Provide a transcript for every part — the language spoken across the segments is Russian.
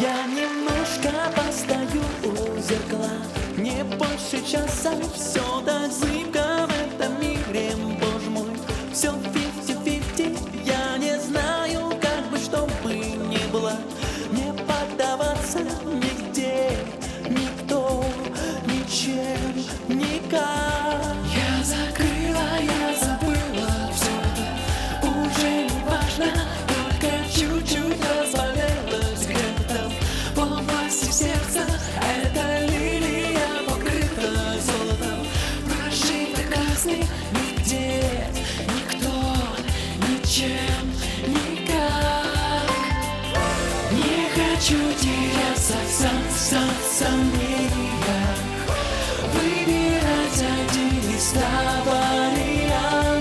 Я немножко постою у зеркала. Не больше часа Все так зыбко Красный Нигде, никто, ничем, никак. Не хочу теряться в сам, сам, сомнениях Выбирать один из ста вариантов.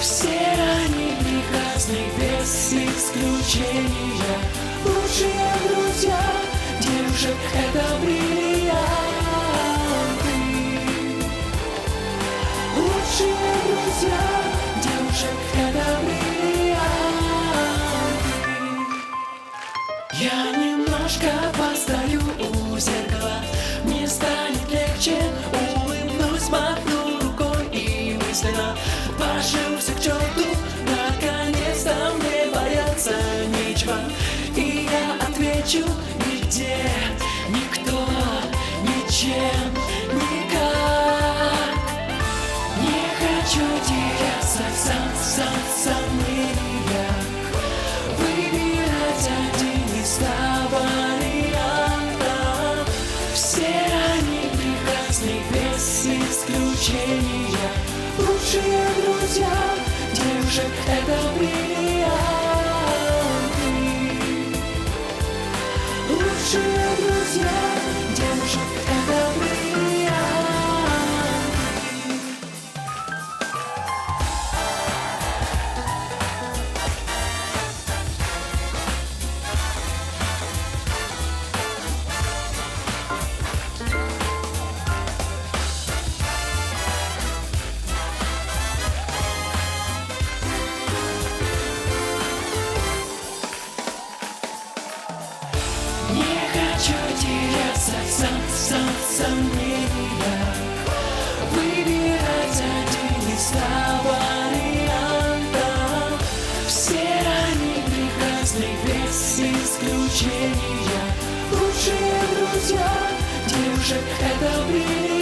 Все они прекрасны без исключения. Лучшие друзья девушек это я немножко постою у зеркала. Мне станет легче, улыбнусь, махну рукой И мысленно пошлю все к черту. Наконец-то мне бояться нечего. И я отвечу нигде, никто, ничем, исключения Лучшие друзья девушек это бриллианты? Лучшие друзья девушек это бриллианты сам, сомнениях Выбирать один из ста вариантов Все они прекрасны без исключения Лучшие друзья девушек это бриллианты